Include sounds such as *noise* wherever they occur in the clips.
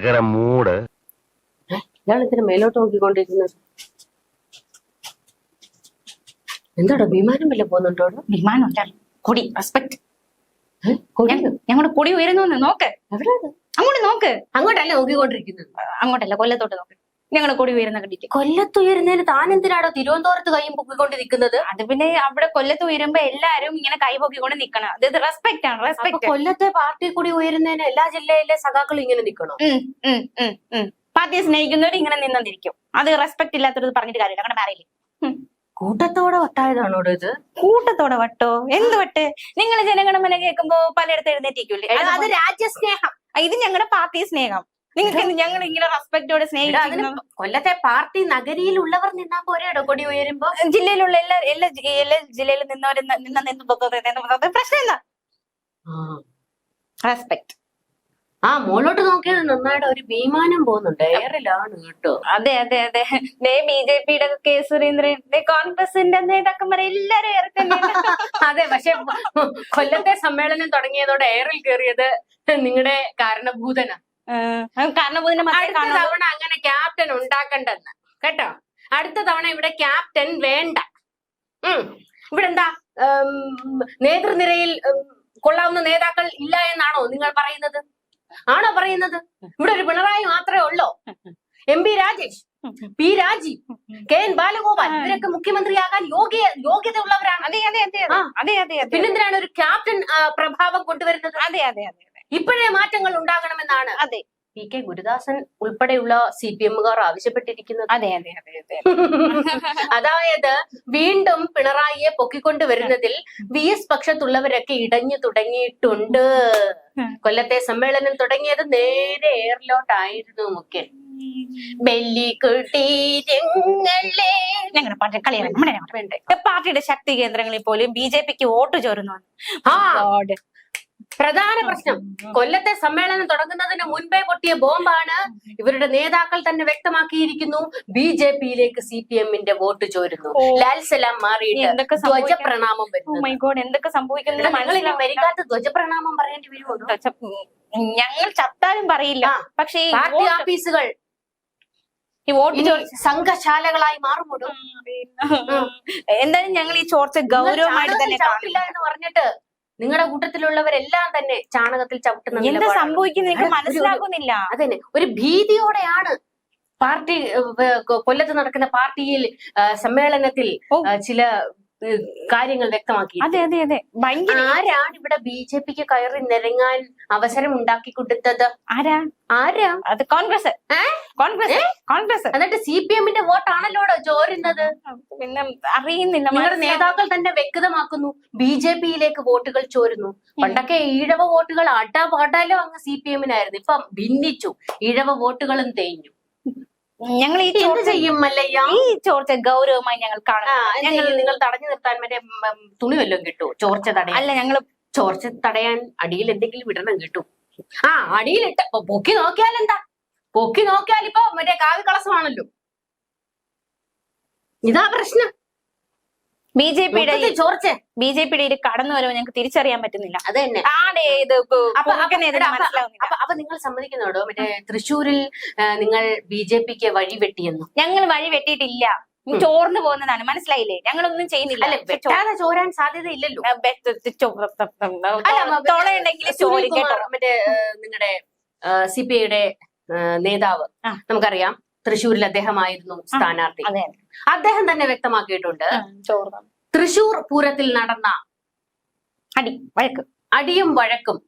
ഭയങ്കര മൂട്. ഇയാൾ ഇതിന് മേലോട്ട് നോക്കിക്കൊണ്ടിരിക്കുന്നത് എന്താടോ വിമാനം വല്ല പോകുന്നുണ്ടോ? വിമാനം ഉണ്ടല്ലോ കൊടി റെസ്പെക്ട്? ഞങ്ങളുടെ കൊടി? ഉയരുന്നു നോക്ക്. അങ്ങോട്ട് നോക്ക്. അങ്ങോട്ടല്ല നോക്കിക്കൊണ്ടിരിക്കുന്നത് അങ്ങോട്ടല്ല കൊല്ലത്തോട്ട് നോക്ക്. ഞങ്ങളുടെ കൂടി ഉയരുന്ന കണ്ടിട്ട്. കൊല്ലത്ത് ഉയരുന്നതിന് താൻ എന്തിനാടോ തിരുവനന്തപുരത്ത് കൈയും പൊക്കിക്കൊണ്ട് നിൽക്കുന്നത് അത് പിന്നെ അവിടെ കൊല്ലത്ത് ഉയരുമ്പോ എല്ലാരും ഇങ്ങനെ കൈ പൊക്കിക്കൊണ്ട് നിക്കണം. അത് റെസ്പെക്ട് ആണ് റെസ്പെക്ട് കൊല്ലത്തെ പാർട്ടി കൂടി ഉയരുന്നതിന് എല്ലാ ജില്ലയിലെ സഖാക്കളും ഇങ്ങനെ നിക്കണം പാർട്ടിയെ സ്നേഹിക്കുന്നവർ ഇങ്ങനെ നിന്നിരിക്കും അത് റെസ്പെക്ട് ഇല്ലാത്തത് പറഞ്ഞിട്ട് കാര്യമില്ല. അങ്ങനെ മാറിയില്ലേ? കൂട്ടത്തോടെ വട്ടായതാണോ ഇത്? കൂട്ടത്തോടെ വട്ടോ? എന്ത് വട്ട്? നിങ്ങൾ ജനഗണമന കേൾക്കുമ്പോ പലയിടത്ത് എഴുന്നേറ്റിരിക്കൂലേ അത് രാജ്യസ്നേഹം. ഇത് ഞങ്ങളുടെ പാർട്ടി സ്നേഹം. നിങ്ങൾക്ക് ഞങ്ങൾ ഇങ്ങനെ റെസ്പെക്ടോടെ സ്നേഹിക്കുന്നു കൊല്ലത്തെ പാർട്ടി നഗരിയിലുള്ളവർ നിന്നാ പോരെടോ കൊടി ഉയരുമ്പോ? ജില്ലയിലുള്ള എല്ലാ എല്ലാ എല്ലാ ജില്ലയിൽ നിന്നവർ നിന്ന് നിന്ന് പ്രശ്നം എന്താ? റെസ്പെക്ട് ആ മോളോട്ട് നോക്കിയത് നന്നായിട്ട് ഒരു വിമാനം പോകുന്നുണ്ട്. എയറിലാണ് കേട്ടോ. അതെ അതെ അതെ. ദേ ബി ജെ പിയുടെ കെ സുരേന്ദ്രൻ ദേ കോൺഗ്രസിന്റെ നേതാക്കന്മാരെ എല്ലാരും തന്നെ. *laughs* അതെ പക്ഷെ കൊല്ലത്തെ സമ്മേളനം തുടങ്ങിയതോടെ എയറിൽ കയറിയത് നിങ്ങളുടെ കാരണഭൂതന. അടുത്ത തവണ അങ്ങനെ ക്യാപ്റ്റൻ ഉണ്ടാക്കണ്ടെന്ന്. കേട്ടോ? അടുത്ത തവണ ഇവിടെ ക്യാപ്റ്റൻ വേണ്ട. ഉം. ഇവിടെ എന്താ നേതൃനിരയിൽ കൊള്ളാവുന്ന നേതാക്കൾ ഇല്ല എന്നാണോ നിങ്ങൾ പറയുന്നത്? ആണോ പറയുന്നത്? ഇവിടെ ഒരു പിണറായി മാത്രമേ ഉള്ളോ? M P Rajesh P Rajeev K N Balagopal ഇവരൊക്കെ മുഖ്യമന്ത്രിയാകാൻ യോഗ്യ യോഗ്യത ഉള്ളവരാണ് അതെ അതെ. അതെ. അതെ അതെ പിന്നെന്തിനാണ് ഒരു ക്യാപ്റ്റൻ പ്രഭാവം കൊണ്ടുവരുന്നത്? അതെ അതെ അതെ. ഇപ്പോഴേ മാറ്റങ്ങൾ ഉണ്ടാകണമെന്നാണ് അതെ. പി കെ ഗുരുദാസൻ ഉൾപ്പെടെയുള്ള സി പി എമ്മുകാർ ആവശ്യപ്പെട്ടിരിക്കുന്നത്. അതെ അതെ അതെ അതെ. *laughs* അതായത് വീണ്ടും പിണറായിയെ പൊക്കിക്കൊണ്ട് വരുന്നതിൽ വി എസ് പക്ഷത്തുള്ളവരൊക്കെ ഇടഞ്ഞു തുടങ്ങിയിട്ടുണ്ട്. കൊല്ലത്തെ സമ്മേളനം തുടങ്ങിയത് നേരെ എയറിലോട്ടായിരുന്നു മുഖ്യൻ. പാർട്ടിയുടെ ശക്തി കേന്ദ്രങ്ങളിൽ പോലും ബി ജെ പിക്ക് വോട്ട് ചോരുന്നു. God. പ്രധാന പ്രശ്നം. കൊല്ലത്തെ സമ്മേളനം തുടങ്ങുന്നതിന് മുൻപേ പൊട്ടിയ ബോംബാണ് ഇവരുടെ നേതാക്കൾ തന്നെ വ്യക്തമാക്കിയിരിക്കുന്നു. ബി ജെ പിയിലേക്ക് സി പി എമ്മിന്റെ വോട്ട് ചോരുന്നു. ലാൽസലാം ലാൽ സലാം മാറിയിട്ട് ധ്വജപ്രണാമം വരുന്നു എന്തൊക്കെ സംഭവിക്കുന്നത് നിങ്ങൾ ഇനി മരിക്കാത്ത ധ്വജ പ്രണാമം പറയേണ്ടി വരുമോ ഞങ്ങൾ ചത്താലും പറയില്ല. പക്ഷേ പാർട്ടി ഓഫീസുകൾ ഈ വോട്ട് സംഘശാലകളായി മാറുമ്പോഴും എന്തായാലും ഞങ്ങൾ ഈ ചോർച്ച ഗൗരവമായിട്ട് തന്നെ എന്ന് പറഞ്ഞിട്ട് നിങ്ങളുടെ കൂട്ടത്തിലുള്ളവരെല്ലാം തന്നെ ചാണകത്തിൽ ചവിട്ടുന്ന എന്താ നിലപാടാണ്. സംഭവിക്കുന്നത് എനിക്ക് മനസ്സിലാകുന്നില്ല അതന്നെ ഒരു ഭീതിയോടെയാണ് പാർട്ടി കൊല്ലത്ത് നടക്കുന്ന പാർട്ടിയിൽ സമ്മേളനത്തിൽ ചില കാര്യങ്ങൾ വ്യക്തമാക്കി അതെ അതെ അതെ. ഭയങ്കര ആരാണ് ഇവിടെ ബി ജെ പിക്ക് കയറി നിരങ്ങാൻ അവസരം ഉണ്ടാക്കി കൊടുത്തത്? ആരാ? ആരാ? അത് കോൺഗ്രസ്? കോൺഗ്രസ്. കോൺഗ്രസ്. എന്നിട്ട് സി പി എമ്മിന്റെ വോട്ടാണല്ലോ ചോരുന്നത്? പിന്നെ അറിയുന്നില്ല. നിങ്ങളുടെ നേതാക്കൾ തന്നെ വ്യക്തമാക്കുന്നു ബി ജെ പിയിലേക്ക് വോട്ടുകൾ ചോരുന്നു. പണ്ടൊക്കെ ഈഴവ വോട്ടുകൾ അടപടലോ അങ്ങ് സി പി എമ്മിനായിരുന്നു. ഇപ്പം ഭിന്നിച്ചു. ഈഴവ വോട്ടുകളും തേഞ്ഞു. ഞങ്ങൾ ഈ എന്ത് ചോർച്ച ചെയ്യും മല്ലയ്യ? ഈ ചോർച്ച ഗൗരവമായി ഞങ്ങൾ കാണുന്നു. ഞങ്ങൾ നിങ്ങൾ തടഞ്ഞു നിർത്താൻ മറ്റേ തുണി വല്ലതും കിട്ടുമോ ചോർച്ച തടയാൻ? അല്ല ഞങ്ങൾ ചോർച്ച തടയാൻ അടിയിൽ എന്തെങ്കിലും വിടണം കിട്ടും. ആ അടിയിലിട്ട് പൊക്കി നോക്കിയാൽ എന്താ? പൊക്കി നോക്കിയാൽ ഇപ്പൊ മറ്റേ കാവി കളസമാണല്ലോ. ഇതാ പ്രശ്നം. ബി ജെ പിയുടെ ചോർച്ച. ബി ജെ പിയുടെ ഒരു കടന്നു വരവ് ഞങ്ങൾക്ക് തിരിച്ചറിയാൻ പറ്റുന്നില്ല. അത് തന്നെ ഇത് അപ്പൊ- നിങ്ങൾ സമ്മതിക്കുന്നുണ്ടോ മറ്റേ തൃശ്ശൂരിൽ നിങ്ങൾ ബി ജെ പിക്ക് വഴി വെട്ടിയെന്നു? ഞങ്ങൾ വഴി വെട്ടിയിട്ടില്ല. ചോർന്നു പോകുന്നതാണ്. മനസ്സിലായില്ലേ? ഞങ്ങളൊന്നും ചെയ്യുന്നില്ല. വെട്ടാതെ ചോരാൻ സാധ്യത ഇല്ലല്ലോ തുളയുണ്ടെങ്കിൽ ചോരി സുനിൽകുമാർ, കേട്ടോ. മറ്റേ നിങ്ങളുടെ സി പി ഐയുടെ നേതാവ്. നമുക്കറിയാം. തൃശ്ശൂരിൽ അദ്ദേഹമായിരുന്നു സ്ഥാനാർത്ഥി. അദ്ദേഹം തന്നെ വ്യക്തമാക്കിയിട്ടുണ്ട്. തൃശൂർ പൂരത്തിൽ നടന്ന അടി വഴക്ക്. അടിയും വഴക്കും.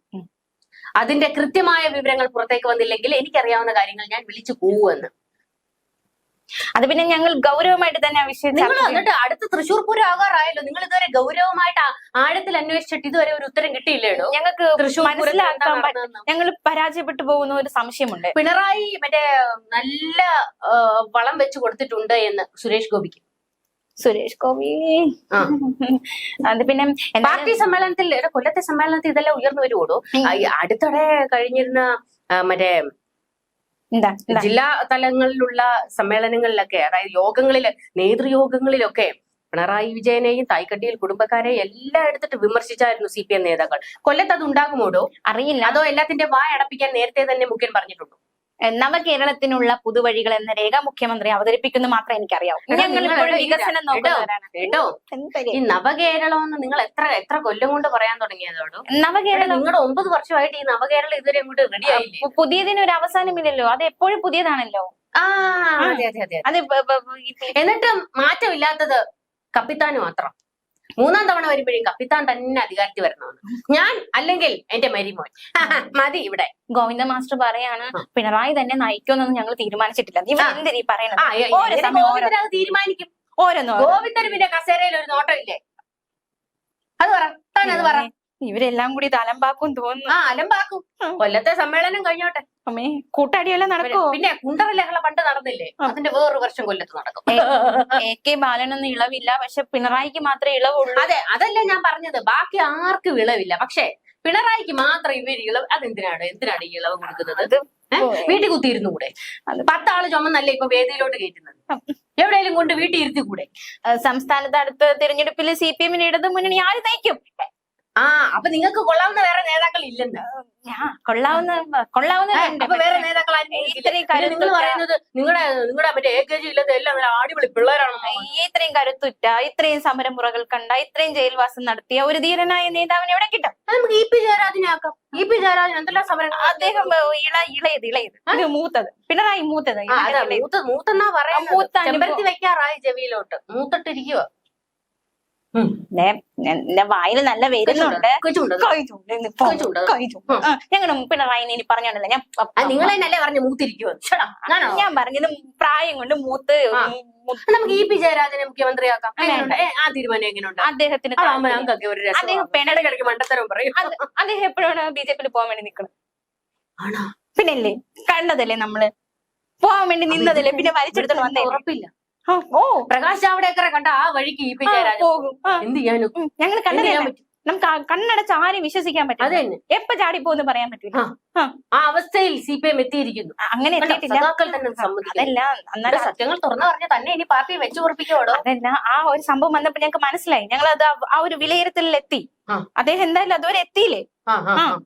അതിന്റെ കൃത്യമായ വിവരങ്ങൾ പുറത്തേക്ക് വന്നില്ലെങ്കിൽ എനിക്കറിയാവുന്ന കാര്യങ്ങൾ ഞാൻ വിളിച്ചു പോവുമെന്ന്. അത് പിന്നെ ഞങ്ങൾ ഗൗരവമായിട്ട് തന്നെ ആ വിഷയം നിങ്ങൾ ചർച്ച ചെയ്യും. എന്നിട്ട് അടുത്ത തൃശൂർ പൂരം ആകാറായല്ലോ നിങ്ങൾ ഇതുവരെ ഗൗരവമായിട്ട് ആ- ആഴത്തിൽ അന്വേഷിച്ചിട്ട് ഇതുവരെ ഒരു ഉത്തരം കിട്ടിയില്ലേടോ? ഞങ്ങൾക്ക് തൃശ്ശൂർ പൂരത്തിൽ എന്താ മനസ്സിലാക്കാൻ പറ്റ- നടന്നതെന്ന്? ഞങ്ങൾ പരാജയപ്പെട്ടു പോകുന്ന ഒരു സംശയമുണ്ട്. പിണറായി മറ്റേ നല്ല ആ, വളം വെച്ച് കൊടുത്തിട്ടുണ്ട് എന്ന് സുരേഷ് ഗോപിക്ക്. സുരേഷ് ഗോപി. ആ. *laughs* അത് പിന്നെ എന്തായാലും പാർട്ടി സമ്മേളനത്തിൽ എടാ, കൊല്ലത്തെ സമ്മേളനത്തിൽ ഇതെല്ലാം ഉയർന്നു വരുവോടോ? ഈ അടുത്തിടെ കഴിഞ്ഞിരുന്ന ആ, മറ്റേ ജില്ലാ തലങ്ങളിലുള്ള സമ്മേളനങ്ങളിലൊക്കെ അതായത് യോഗങ്ങളിൽ നേതൃയോഗങ്ങളിലൊക്കെ പിണറായി വിജയനെയും തായ്ക്കട്ടിയിൽ കുടുംബക്കാരെയും എല്ലാം എടുത്തിട്ട് വിമർശിച്ചായിരുന്നു സി പി എം നേതാക്കൾ. കൊല്ലത്ത് അത് ഉണ്ടാകുമോടോ? അറിയില്ല. അതോ എല്ലാത്തിന്റെ വായ അടപ്പിക്കാൻ നേരത്തെ തന്നെ മുഖ്യൻ പറഞ്ഞിട്ടുണ്ടോ? നവകേരളത്തിനുള്ള പുതുവഴികൾ എന്ന രേഖ മുഖ്യമന്ത്രി അവതരിപ്പിക്കുന്നു മാത്രമേ എനിക്കറിയാവൂ. ഞങ്ങൾ ഇപ്പോഴും വികസനം കേട്ടോ, ഈ നവകേരളം എന്ന് നിങ്ങൾ എത്ര എത്ര കൊല്ലം കൊണ്ട് പറയാൻ തുടങ്ങിയതോടോ? നവകേരളം നിങ്ങളുടെ ഒമ്പത് വർഷമായിട്ട് ഈ നവകേരളം ഇതുവരെ അങ്ങോട്ട് റെഡി ആയില്ലേ? പുതിയതിനൊരു പുതിയതിന് ഒരു അവസാനമില്ലല്ലോ. അത് എപ്പോഴും പുതിയതാണല്ലോ. ആ അതെ അതെ അതെ എന്നിട്ടും മാറ്റമില്ലാത്തത് കപ്പിത്താന് മാത്രം. മൂന്നാം തവണ വരുമ്പോഴും കപ്പിത്താൻ തന്നെ അധികാരത്തിൽ വരണമെന്ന്. ഞാൻ അല്ലെങ്കിൽ എന്റെ മരിമോൻ. *laughs* മതി ഇവിടെ. ഗോവിന്ദ മാസ്റ്റർ പറയാണ് പിണറായി തന്നെ നയിക്കുമെന്നൊന്നും ഞങ്ങൾ തീരുമാനിച്ചിട്ടില്ല. തീരുമാനിക്കും? ഓരോന്നോ ഗോവിന്ദന് പിന്നെ കസേരയിൽ ഒരു നോട്ടം ഇല്ലേ അത് പറ താൻ അത് പറ. ഇവരെല്ലാം കൂടി തലമ്പാക്കും തോന്നുന്നു. ആ അലമ്പാക്കും. കൊല്ലത്തെ സമ്മേളനം കഴിഞ്ഞോട്ടെ. അമ്മേ കൂട്ടാടിയെല്ലാം നടക്കോ പിന്നെ കുണ്ടറലഹള പണ്ട് നടന്നില്ലേ? അതിന്റെ വേറൊരു വർഷം കൊല്ലത്ത് നടക്കും. എ കെ ബാലനൊന്നും ഇളവില്ല. പക്ഷെ പിണറായിക്ക് മാത്രമേ ഇളവുള്ളൂ. അതെ അതല്ല ഞാൻ പറഞ്ഞത്. ബാക്കി ആർക്കും ഇളവില്ല. പക്ഷേ പിണറായിക്ക് മാത്രം ഇവർ ഇളവ്. അതെന്തിനാണ്? എന്തിനാണ് ഈ ഇളവ് കൊടുക്കുന്നത്. വീട്ടിൽ കുത്തിയിരുന്നു കൂടെ പത്താൾ ചുമന്നല്ലേ ഇപ്പൊ വേദിയിലോട്ട് കയറ്റുന്നത്? എവിടെയെങ്കിലും കൊണ്ട് വീട്ടിൽ ഇരുത്തി കൂടെ സംസ്ഥാനത്ത് അടുത്ത തിരഞ്ഞെടുപ്പിൽ സി പി എമ്മിന് ഇടത് മുന്നണി ആര് നയിക്കും? ആ അപ്പൊ നിങ്ങൾക്ക് കൊള്ളാവുന്ന വേറെ നേതാക്കൾ ഇല്ലെന്ന് കൊള്ളാവുന്ന കൊള്ളാവുന്ന. വേറെ നേതാക്കൾ നിങ്ങൾ പറയുന്നത് നിങ്ങളുടെ നിങ്ങളുടെ മറ്റേ എ കെ ജി ഇല്ലാത്ത എല്ലാം നല്ല അടിപൊളി പിള്ളേരാണെന്നോ ഈ ഇത്രയും കരുത്തുറ്റ ഇത്രയും സമരമുറകൾ കണ്ട ഇത്രയും ജയിൽവാസം നടത്തിയ ഒരു ധീരനായ നേതാവിനെ എവിടെ കിട്ടും? നമുക്ക് ഇ പി ജയരാജനെ ആക്കാം ഇ പി ജയരാജൻ എന്തെല്ലാം സമരം അദ്ദേഹം ഇള ഇളയത് ഇളയത്. മൂത്തത് പിണറായി മൂത്തത് മൂത്തന്നാ പറയാ. മൂത്ത. ചെമ്പരത്തി വെക്കാറായി ചെവിയിലോട്ട് മൂത്തിട്ടിരിക്കുക ദേ, എന്റെ വായിൽ നല്ല വരുന്നുണ്ട്. ഞങ്ങളുടെ പിണറായി ഇനി പറഞ്ഞോണ്ടല്ല ഞാൻ നിങ്ങൾ തന്നെയല്ലേ പറഞ്ഞു മൂത്തിരിക്കുവോ? ഞാൻ പറഞ്ഞത് പ്രായം കൊണ്ട് മൂത്ത് നമുക്ക് ഇ പി ജയരാജനെ മുഖ്യമന്ത്രിയാക്കാം. ആ തീരുമാനം എങ്ങനെയുണ്ട്? അദ്ദേഹത്തിന് അദ്ദേഹം മണ്ടത്തരം പറയും. അദ്ദേഹം എപ്പോഴാണ് ബി ജെ പിയിൽ പോകാൻ വേണ്ടി നിൽക്കുന്നത് ആണോ? പിന്നല്ലേ കണ്ടതല്ലേ നമ്മൾ? പോകാൻ വേണ്ടി നിന്നതല്ലേ? പിന്നെ വലിച്ചെടുത്തോണ്ട് വന്നേ? ഉറപ്പില്ല. ഓ പ്രകാശ് ജാവ്ദേക്കറെ കണ്ട ആ വഴിക്ക് പോകും. ആ, എന്ത് ചെയ്യാനും? ഞങ്ങൾ ഞങ്ങൾ എന്ത് കണ്ടതല്ലേ ചെയ്യാൻ പറ്റും? നമുക്ക് ആ കണ്ണടച്ച് ആരെയും വിശ്വസിക്കാൻ പറ്റും എപ്പ ചാടിപ്പോന്ന് പറയാൻ പറ്റില്ല ആ. ആ. അവസ്ഥയിൽ സി പി എം എത്തിയിരിക്കുന്നു. അങ്ങനെ സഖാക്കൾ തന്നെ അതല്ല അന്നേരം സത്യങ്ങൾ തുറന്നു പറഞ്ഞ തന്നെ ഇനി പാർട്ടി വെച്ചു ഉറപ്പിക്കോടോ അതല്ല ആ ഒരു സംഭവം വന്നപ്പോ ഞങ്ങൾക്ക് മനസ്സിലായി. ഞങ്ങൾ അത് ആ- ഒരു വിലയിരുത്തലിൽ എത്തി. അദ്ദേഹം എന്തായാലും അതുവരെ എത്തിയില്ലേ?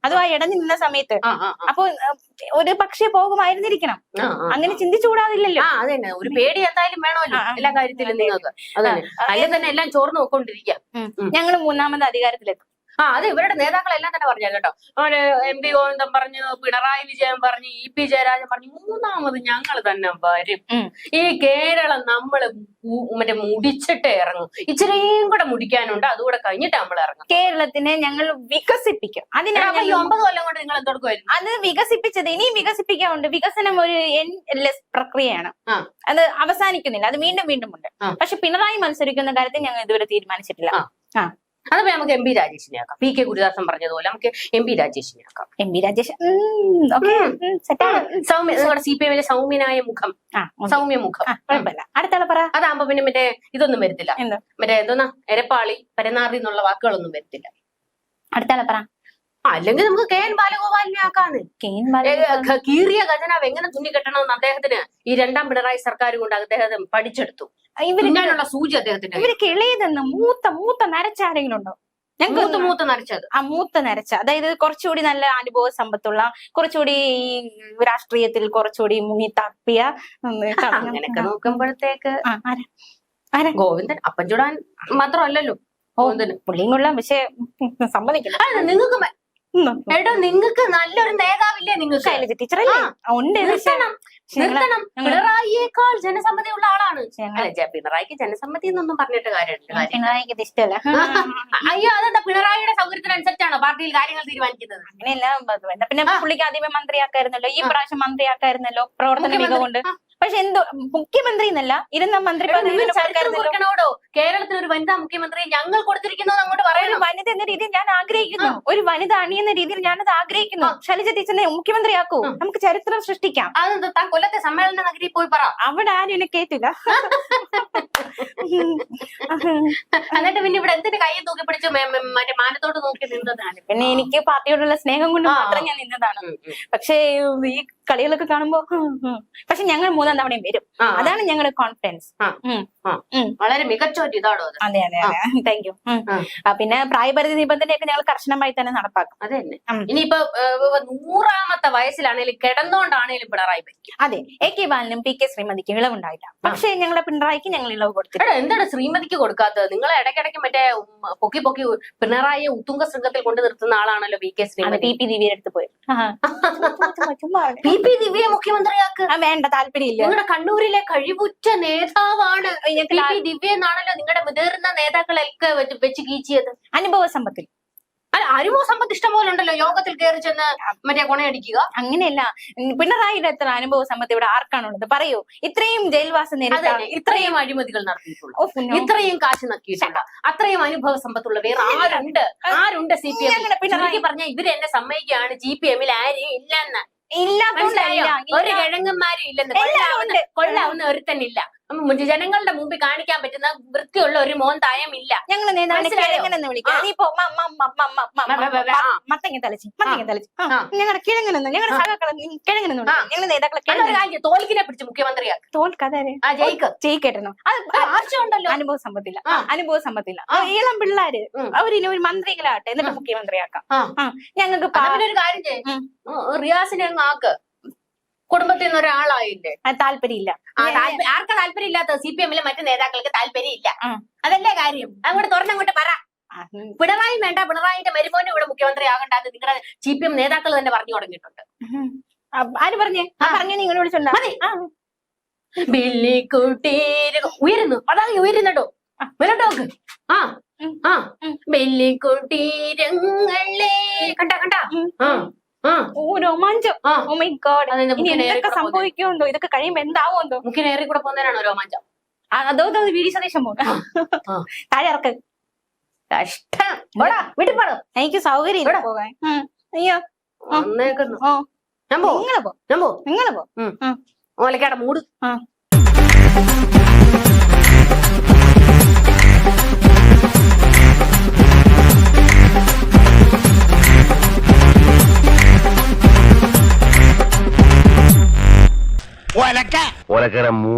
അതും ആ ഇടഞ്ഞു നിന്ന സമയത്ത്. അപ്പൊ ഒരു പക്ഷേ പോകുമായിരുന്നിരിക്കണം. അങ്ങനെ ചിന്തിച്ചുകൂടാതില്ലല്ലോ. ആ ഒരു പേടി എന്തായാലും വേണമല്ലോ. എല്ലാ കാര്യത്തിലും നിങ്ങൾക്ക് അതെ. അതിൽ തന്നെ എല്ലാം ചോർന്ന് നോക്കൊണ്ടിരിക്കാം ഞങ്ങൾ മൂന്നാമത് അധികാരത്തിലെത്തും. ആ അത് ഇവരുടെ നേതാക്കളെല്ലാം തന്നെ പറഞ്ഞു കേട്ടോ. അവർ എം പി ഗോവിന്ദൻ പറഞ്ഞു പിണറായി വിജയൻ പറഞ്ഞു ഇ പി ജയരാജൻ പറഞ്ഞു മൂന്നാമത് ഞങ്ങൾ തന്നെ വരും. ഈ കേരളം നമ്മൾ മു- മറ്റേ മുടിച്ചിട്ടേ ഇറങ്ങും. ഇച്ചിരിയും കൂടെ മുടിക്കാനുണ്ട് അതുകൂടെ കഴിഞ്ഞിട്ട് നമ്മൾ ഇറങ്ങും. കേരളത്തിനെ ഞങ്ങൾ വികസിപ്പിക്കും. അതിനാണ് ഈ ഒമ്പത് കൊല്ലം കൊണ്ട് നിങ്ങൾ എന്തെടുക്കുമായിരുന്നു അത് വികസിപ്പിച്ചത് ഇനിയും വികസിപ്പിക്കാറുണ്ട് വികസനം ഒരു എൻലെസ് പ്രക്രിയയാണ്. അത് അവസാനിക്കുന്നില്ല. അത് വീണ്ടും വീണ്ടും ഉണ്ട്. പക്ഷെ പിണറായി മത്സരിക്കുന്ന കാര്യത്തിൽ ഞങ്ങൾ ഇതുവരെ തീരുമാനിച്ചിട്ടില്ല. ആ. അതപ്പോ നമുക്ക് എം പി രാജേഷിനെ ആക്കാം. പി കെ ഗുരുദാസൻ പറഞ്ഞതുപോലെ നമുക്ക് എം പി രാജേഷിനെ ആക്കാം. എം പി രാജേഷ് സൗമ്യ നിങ്ങളുടെ സി പി എമ്മിലെ സൗമ്യനായ മുഖം. സൗമ്യ മുഖം ആ, കുഴപ്പമില്ല. അടുത്ത ആളെ പറ. അതാകുമ്പോ പിന്നെ മറ്റേ ഇതൊന്നും വരത്തില്ല? മറ്റേ എന്തോന്നാ? എരപ്പാളി പരനാറി എന്നുള്ള വാക്കുകളൊന്നും വരത്തില്ല. അടുത്താളെ പറ. അല്ലെങ്കിൽ നമുക്ക് കെ എൻ ബാലഗോപാലിനെ ആക്കാന്ന് കീറിയ ഖജനാവ് എങ്ങനെ തുന്നി കെട്ടണമെന്ന് അദ്ദേഹത്തിന് ഈ രണ്ടാം പിണറായി സർക്കാർ കൊണ്ട് അദ്ദേഹം പഠിച്ചെടുത്തു. ഇവരിങ്ങനെയുള്ള സൂചി അദ്ദേഹത്തിന് ഇവർ ഇളയതെന്ന് മൂത്ത മൂത്ത നരച്ചാരെങ്കിലും ഉണ്ടോ? ഞങ്ങൾക്ക് മൂത്ത നരച്ചത്. ആ മൂത്ത നരച്ച. അതായത് കുറച്ചുകൂടി നല്ല അനുഭവ സമ്പത്തുള്ള കുറച്ചുകൂടി ഈ രാഷ്ട്രീയത്തിൽ കുറച്ചുകൂടി മുങ്ങി തപ്പിയ *laughs* അങ്ങനെയൊക്കെ നോക്കുമ്പോഴത്തേക്ക്? ഗോവിന്ദൻ അപ്പൻ ചുടാൻ മാത്രമല്ലല്ലോ. ഗോവിന്ദൻ പുള്ളിയും കൊള്ളാം പക്ഷെ സമ്മതിക്കില്ല. അതെ നിങ്ങൾക്ക് എടോ നിങ്ങൾക്ക് നല്ലൊരു നേതാവില്ലേ നിങ്ങൾക്ക്? ശൈലജ ടീച്ചറല്ലേ? ഉള്ള ആ, ഉണ്ട് പക്ഷെ നിർത്തണം പക്ഷെ നിർത്തണം. പിണറായിയേക്കാൾ ജനസമ്മതിയുള്ള ആളാണ്. അല്ല പിണറായിക്ക് ജനസമ്മതി എന്നൊന്നും പറഞ്ഞിട്ട് കാര്യമില്ല. കാര്യം പിണറായിക്ക് ഇത് ഇഷ്ടമല്ല അയ്യോ അതെന്താ പിണറായിയുടെ സൗകര്യത്തിനനുസരിച്ചാണോ പാർട്ടിയിൽ കാര്യങ്ങൾ തീരുമാനിക്കുന്നത്? അങ്ങനെയല്ല പിന്നെ. പുള്ളിക്ക് ആദ്യമേ മന്ത്രിയാക്കായിരുന്നല്ലോ ഈ. പ്രാവശ്യം മന്ത്രിയാക്കായിരുന്നല്ലോ പ്രവർത്തന മികവുകൊണ്ട്. പക്ഷെ എന്തോ മുഖ്യമന്ത്രി എന്നല്ല ഇരുന്ന മന്ത്രി കേരളത്തിൽ ഒരു വനിതാ മുഖ്യമന്ത്രി ഞങ്ങൾ കൊടുത്തിരിക്കുന്നത് അങ്ങോട്ട് പറയണം. വനിത എന്ന രീതിയിൽ ഞാൻ ആഗ്രഹിക്കുന്നു. ഒരു വനിത അണിയുന്ന രീതിയിൽ ഞാനത് ആഗ്രഹിക്കുന്നു. ശൈലജ ടീച്ചറിനെ മുഖ്യമന്ത്രിയാക്കൂ. നമുക്ക് ചരിത്രം സൃഷ്ടിക്കാം. അത് താൻ കൊല്ലത്തെ സമ്മേളന നഗരി പോയി പറ. അവിടെ ആരും എന്നെ കേട്ടില്ല. *laughs* എന്നിട്ട് പിന്നെ ഇവിടെ എന്തിന് കൈ തൂക്കി പിടിച്ച് മറ്റേ മാനത്തോട് നോക്കി നിന്നതാണ്? പിന്നെ എനിക്ക് പാർട്ടിയോടുള്ള സ്നേഹം കൊണ്ട് മാത്രം ഞാൻ നിന്നതാണ്. പക്ഷേ ഈ കളികളൊക്കെ കാണുമ്പോ. പക്ഷെ ഞങ്ങൾ മൂന്നാം തവണയും വരും അതാണ് ഞങ്ങളുടെ കോൺഫിഡൻസ്. വളരെ മികച്ച ഒരു ഇതാണോ അതെ? അതെ അതെ താങ്ക് യു പിന്നെ പ്രായപരിധി നിബന്ധനയൊക്കെ ഞങ്ങൾ കർശനമായി തന്നെ നടപ്പാക്കും. അതെ. ഇനിയിപ്പോ നൂറാമത്തെ വയസ്സിലാണെങ്കിലും കിടന്നുകൊണ്ടാണെങ്കിലും പിണറായി അതെ. എ കെ ബാലനും പി കെ ശ്രീമതിക്കും ഇളവുണ്ടായില്ല പക്ഷേ ഞങ്ങളുടെ പിണറായിക്ക് ഞങ്ങൾ ഇളവ് കൊടുത്തു എന്താണ് ശ്രീമതിക്ക് കൊടുക്കാത്തത്? നിങ്ങൾ ഇടയ്ക്കിടയ്ക്ക് മറ്റേ പൊക്കി പൊക്കി പിണറായിയെ ഉത്തുങ്ക ശൃംഗത്തിൽ കൊണ്ടു നിർത്തുന്ന ആളാണല്ലോ P K Sreemathi. P P ദിവ്യടുത്ത് പോയി. ചുമ്മാ, ചുമ്മാ പറഞ്ഞു. പി പി ദിവ്യയെ മുഖ്യമന്ത്രിയാക്ക് വേണ്ട താല്പര്യമില്ല. നിങ്ങളുടെ കണ്ണൂരിലെ കഴിവുറ്റ നേതാവാണ് പി. ദിവ്യ എന്നാണല്ലോ നിങ്ങളുടെ മുതിർന്ന നേതാക്കളൊക്കെ വെച്ച് വെച്ച് കീച്ചിയത്. അനുഭവ സമ്പത്തിൽ. അല്ല അരുമോ സമ്പത്ത് ഇഷ്ടം പോലെ ഉണ്ടല്ലോ യോഗത്തിൽ കയറി ചെന്ന് മറ്റേ കൊണയടിക്കുക. അങ്ങനെയല്ല ഉം, പിണറായിയുടെ എത്ര അനുഭവ സമ്പത്ത് ഇവിടെ ആർക്കാണുള്ളത്? പറയൂ ഇത്രയും ജയിൽവാസം നേരിട്ട ഇത്രയും അഴിമതികൾ നടത്തിയിട്ടുള്ളൂ. ഓ. ഇത്രയും കാശ് നക്കിയിട്ടുണ്ട് അത്രയും അനുഭവ സമ്പത്തുള്ള വേറെ ആരുണ്ട്? ആരുണ്ട് സി പി എം ഞങ്ങളുടെ പിണറായി പറഞ്ഞ ഇവർ എന്നെ സമ്മതിക്കുകയാണ്. ജി പി എമ്മിൽ ആരും ഇല്ലെന്ന്. ഇല്ല ഒരു കിഴങ്ങന്മാരും ഇല്ലെന്ന്. കൊള്ളാവുന്ന ഒരുത്തനില്ല ജനങ്ങളുടെ മുമ്പിൽ കാണിക്കാൻ പറ്റുന്ന വൃത്തിയുള്ള ഒരു മോൻ തായം ഇല്ല ഞങ്ങൾ നീ തലച്ചി തലച്ചി ഞങ്ങളുടെ തോൽക്കിനെ പിടിച്ച് മുഖ്യമന്ത്രിയാക്കും തോൽക്കാതെ അനുഭവ സമ്പത്തില്ല അനുഭവ സമ്പത്തില്ല ഈളം പിള്ളേര് അവരിനി ഒരു മന്ത്രികളാട്ടെ എന്നിട്ട് മുഖ്യമന്ത്രിയാക്കാം ഞങ്ങൾക്ക് ഒരു കാര്യം റിയാസിനെ ആക്ക് കുടുംബത്തിൽ നിന്ന് ഒരാളായില്ലേ? താല്പര്യമില്ല. ആർക്ക് താല്പ- ആർക്കാ താല്പര്യം ഇല്ലാത്ത സി പി എമ്മിലെ മറ്റു നേതാക്കൾക്ക് താല്പര്യം ഇല്ല. അതല്ലേ കാര്യം? അങ്ങോട്ട് തുറന്നങ്ങോട്ട് പറ. പിണറായി വേണ്ട പിണറായിന്റെ മരുമോനും ഇവിടെ മുഖ്യമന്ത്രി ആകണ്ടെന്ന് നിങ്ങളുടെ സി പി എം നേതാക്കൾ തന്നെ പറഞ്ഞു തുടങ്ങിയിട്ടുണ്ട്. ആര് പറഞ്ഞേ? നിങ്ങൾ. ഉയരുന്നു. അതാ ഉയരുന്നടോ വരട്ടോ ആ. ആ. ബില്ലിക്കുട്ടീരങ്ങളെ കണ്ട കണ്ട. ആ. ഓ രോമാഞ്ചം. ഓ മൈ ഗോഡ് ഇനി എന്തൊക്കെ സംഭവിക്കുമെന്തോ ഇതൊക്കെ കഴിയുമ്പോ എന്താവുമെന്തോ? മുഖ്യനേറി കൂടെ പോകുന്നതിനാണോ രോമാഞ്ചം? അതോ തോന്നി വീടി സന്ദേശം പോകണം താഴെ ഇറക്ക്. കഷ്ടം. വീട്ടിൽ പോണം എനിക്ക് സൗകര്യം പോകാൻ. അയ്യോ. നിങ്ങൾ പോ. നിങ്ങൾ പോ. ഓലക്കാട മൂട്. உலக்க உலக்கிற மூ